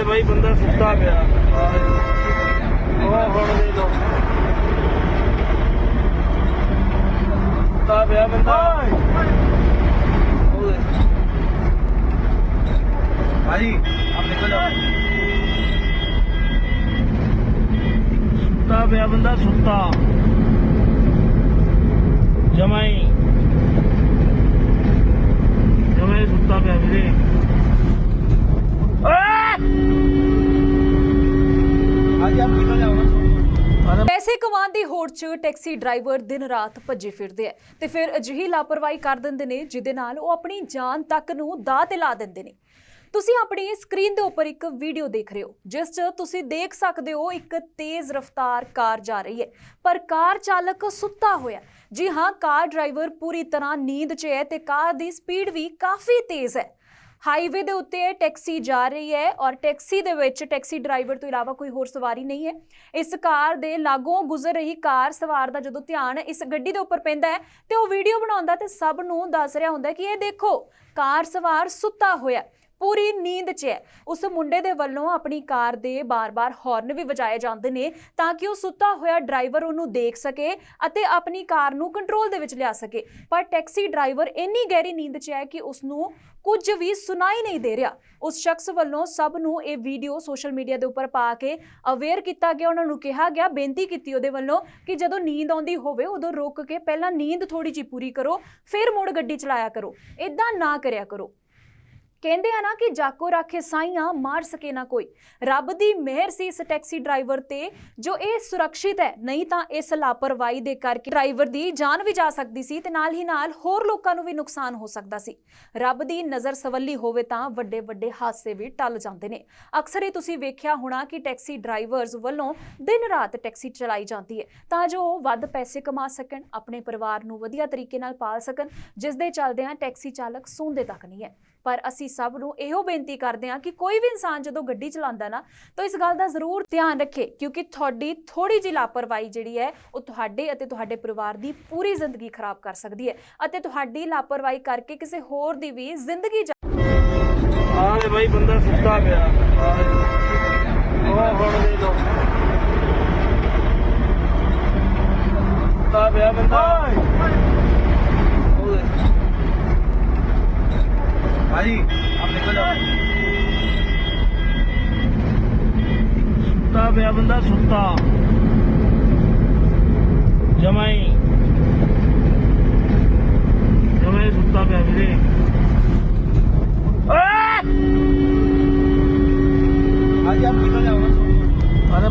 ਤੇ ਬਾਈ ਬੰਦਾ ਸੁੱਤਾ ਪਿਆ। ਉਹ ਹੁਣ ਦੇ ਲੋ ਸੁੱਤਾ ਪਿਆ ਬੰਦਾ। ਭਾਈ ਆਪ ਨਿਕਲ ਜਾਓ ਸੁੱਤਾ ਪਿਆ ਬੰਦਾ, ਸੁੱਤਾ। ਜਮਾਈ ਜਮਾਈ ਸੁੱਤਾ ਪਿਆ ਵੀਰੇ। ਪੈਸੇ ਕਮਾਉਣ ਦੀ ਹੋੜ 'ਚ ਟੈਕਸੀ ਡਰਾਈਵਰ ਦਿਨ ਰਾਤ ਭੱਜੇ ਫਿਰਦੇ ਐ ਤੇ ਫਿਰ ਅਜਿਹੀ ਲਾਪਰਵਾਹੀ ਕਰ ਦਿੰਦੇ ਨੇ, ਜਿਹਦੇ ਨਾਲ ਉਹ ਆਪਣੀ ਜਾਨ ਤੱਕ ਨੂੰ ਦਾਅ ਤੇ ਲਾ ਦਿੰਦੇ ਨੇ। ਤੁਸੀਂ ਆਪਣੀ ਸਕਰੀਨ ਦੇ ਉੱਪਰ ਇੱਕ ਵੀਡੀਓ ਦੇਖ ਰਹੇ ਹੋ, ਜਿਸ 'ਚ ਤੁਸੀਂ ਦੇਖ ਸਕਦੇ ਹੋ ਇੱਕ ਤੇਜ਼ ਰਫ਼ਤਾਰ ਕਾਰ ਜਾ ਰਹੀ ਹੈ। ਪਰ ਕਾਰ ਚਾਲਕ ਸੁੱਤਾ ਹੋਇਆ ਜੀ ਹਾਂ, ਕਾਰ ਡਰਾਈਵਰ ਪੂਰੀ ਤਰ੍ਹਾਂ ਨੀਂਦ 'ਚ ਹੈ ਤੇ ਕਾਰ ਦੀ ਸਪੀਡ ਵੀ ਕਾਫੀ ਤੇਜ਼ ਹੈ। ਹਾਈਵੇ ਦੇ ਉੱਤੇ ਇਹ ਟੈਕਸੀ ਜਾ ਰਹੀ ਹੈ ਔਰ ਟੈਕਸੀ ਦੇ ਵਿੱਚ ਟੈਕਸੀ ਡਰਾਈਵਰ ਤੋਂ ਇਲਾਵਾ ਕੋਈ ਹੋਰ ਸਵਾਰੀ ਨਹੀਂ ਹੈ। ਇਸ ਕਾਰ ਦੇ ਲਾਗੋਂ ਗੁਜ਼ਰ ਰਹੀ ਕਾਰ ਸਵਾਰ ਦਾ ਜਦੋਂ ਧਿਆਨ ਇਸ ਗੱਡੀ ਦੇ ਉੱਪਰ ਪੈਂਦਾ ਹੈ ਤੇ ਉਹ ਵੀਡੀਓ ਬਣਾਉਂਦਾ ਤੇ ਸਭ ਨੂੰ ਦੱਸ ਰਿਹਾ ਹੁੰਦਾ ਕਿ ਇਹ ਦੇਖੋ, ਕਾਰ ਸਵਾਰ ਸੁੱਤਾ ਹੋਇਆ। ਪੂਰੀ ਨੀਂਦ 'ਚ ਹੈ। ਉਸ ਮੁੰਡੇ ਦੇ ਵੱਲੋਂ ਆਪਣੀ ਕਾਰ ਦੇ ਬਾਰ-ਬਾਰ ਹਾਰਨ ਵੀ ਵਜਾਏ ਜਾਂਦੇ ਨੇ ਤਾਂ ਕਿ ਉਹ ਸੁੱਤਾ ਹੋਇਆ ਡਰਾਈਵਰ ਉਹਨੂੰ ਦੇਖ ਸਕੇ ਅਤੇ ਆਪਣੀ ਕਾਰ ਨੂੰ ਕੰਟਰੋਲ ਦੇ ਵਿੱਚ ਲਿਆ ਸਕੇ। ਪਰ ਟੈਕਸੀ ਡਰਾਈਵਰ ਇੰਨੀ ਗਹਿਰੀ ਨੀਂਦ 'ਚ ਹੈ ਕਿ ਉਸ ਨੂੰ ਕੁਝ ਵੀ ਸੁਣਾਈ ਨਹੀਂ ਦੇ ਰਿਹਾ। ਉਸ ਸ਼ਖਸ ਵੱਲੋਂ ਸਭ ਨੂੰ ਇਹ ਵੀਡੀਓ ਸੋਸ਼ਲ ਮੀਡੀਆ ਦੇ ਉੱਪਰ ਪਾ ਕੇ ਅਵੇਅਰ ਕੀਤਾ ਗਿਆ। ਉਹਨਾਂ ਨੂੰ ਕਿਹਾ ਗਿਆ, ਬੇਨਤੀ ਕੀਤੀ ਉਹਦੇ ਵੱਲੋਂ ਕਿ ਜਦੋਂ ਨੀਂਦ ਆਉਂਦੀ ਹੋਵੇ ਉਦੋਂ ਰੁਕ ਕੇ ਪਹਿਲਾਂ ਨੀਂਦ ਥੋੜੀ ਜਿਹੀ ਪੂਰੀ ਕਰੋ, ਫਿਰ ਮੁੜ ਗੱਡੀ ਚਲਾਇਆ ਕਰੋ। ਇਦਾਂ ਨਾ ਕਰਿਆ ਕਰੋ। ਕਹਿੰਦੇ ਆ ਨਾ ਕਿ ਜਾਕੋ ਰਾਖੇ ਸਾਈਆਂ ਮਾਰ ਸਕੇ ਨਾ ਕੋਈ। ਰੱਬ ਦੀ ਮਿਹਰ ਸੀ ਇਸ ਟੈਕਸੀ ਡਰਾਈਵਰ ਤੇ, ਜੋ ਇਹ ਸੁਰੱਖਿਅਤ ਹੈ, ਨਹੀਂ ਤਾਂ ਇਸ ਲਾਪਰਵਾਹੀ ਦੇ ਕਰਕੇ ਡਰਾਈਵਰ ਦੀ ਜਾਨ ਵੀ ਜਾ ਸਕਦੀ ਸੀ ਤੇ ਨਾਲ ਹੀ ਨਾਲ ਹੋਰ ਲੋਕਾਂ ਨੂੰ ਵੀ ਨੁਕਸਾਨ ਹੋ ਸਕਦਾ ਸੀ। ਰੱਬ ਦੀ ਨਜ਼ਰ ਸਵੱਲੀ ਹੋਵੇ ਤਾਂ ਵੱਡੇ ਵੱਡੇ ਹਾਦਸੇ ਵੀ ਟਲ ਜਾਂਦੇ ਨੇ। ਅਕਸਰ ਹੀ ਤੁਸੀਂ ਵੇਖਿਆ ਹੋਣਾ ਕਿ ਟੈਕਸੀ ਡਰਾਈਵਰਸ ਵੱਲੋਂ ਦਿਨ ਰਾਤ ਟੈਕਸੀ ਚਲਾਈ ਜਾਂਦੀ ਹੈ, ਤਾਂ ਜੋ ਉਹ ਵੱਧ ਪੈਸੇ ਕਮਾ ਸਕਣ, ਆਪਣੇ ਪਰਿਵਾਰ ਨੂੰ ਵਧੀਆ ਤਰੀਕੇ ਨਾਲ ਪਾਲ ਸਕਣ, ਜਿਸ ਦੇ ਚੱਲਦਿਆਂ ਟੈਕਸੀ ਚਾਲਕ ਸੌਂਦੇ ਤੱਕ ਨਹੀਂ ਹੈ। ਪਰ ਅਸੀਂ ਸਭ ਨੂੰ ਇਹੋ ਬੇਨਤੀ ਕਰਦੇ ਹਾਂ ਕਿ ਕੋਈ ਵੀ ਇਨਸਾਨ ਜਦੋਂ ਗੱਡੀ ਚਲਾਉਂਦਾ ਨਾ ਤਾਂ ਇਸ ਗੱਲ ਦਾ ਜ਼ਰੂਰ ਧਿਆਨ ਰੱਖੇ ਕਿਉਂਕਿ ਤੁਹਾਡੀ ਥੋੜੀ ਜਿਹੀ ਲਾਪਰਵਾਹੀ ਜਿਹੜੀ ਹੈ ਉਹ ਤੁਹਾਡੇ ਅਤੇ ਤੁਹਾਡੇ ਪਰਿਵਾਰ ਦੀ ਪੂਰੀ ਜ਼ਿੰਦਗੀ ਖਰਾਬ ਕਰ ਸਕਦੀ ਹੈ ਅਤੇ ਤੁਹਾਡੀ ਲਾਪਰਵਾਹੀ ਕਰਕੇ ਕਿਸੇ ਹੋਰ ਦੀ ਵੀ ਜ਼ਿੰਦਗੀ ਜਾ- ਆਲੇ ਬਾਈ ਬੰਦਾ ਸੁੱਤਾ ਪਿਆ। ਉਹ ਹੁਣ ਦੇ ਦੋ ਸੁੱਤਾ ਪਿਆ ਬੰਦਾ। ਸੁੱਤਾ ਪਿਆ ਬੰਦਾ ਸੁੱਤਾ। ਜਮਾਈ ਜਮਾਈ ਸੁੱਤਾ ਪਿਆ ਵੀਰੇ।